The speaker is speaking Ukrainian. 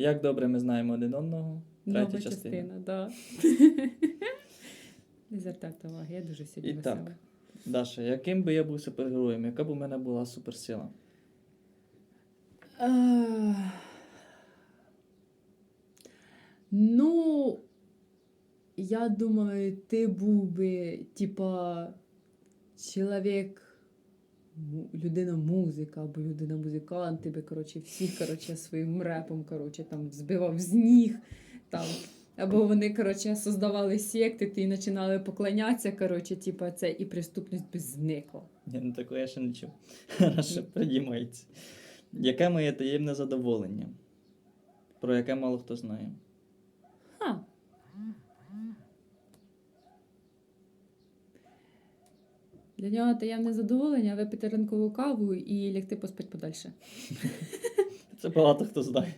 Як добре ми знаємо один одного. Третя Нова частина. частина, да. Не звертайте уваги, я дуже сьогодні І весела. так. Даша, яким би я був супергероєм, яка б у мене була суперсила? Е, Ну, я думаю, ти був би, типа, чоловік, людина музика або людина музикант, ти би, коротше, всіх, коротше, своїм репом, коротше, там збивав з ніг, там. Або вони, коротше, создавали секти, ти починали поклонятися, коротше, типа, це і преступність би зникла. Я не такого я ще не чув. Хорошо, придімається. Яке моє таємне задоволення? Про яке мало хто знає. Для нього таємне задоволення випити ранкову каву і лягти поспати подальше. Це багато хто знає.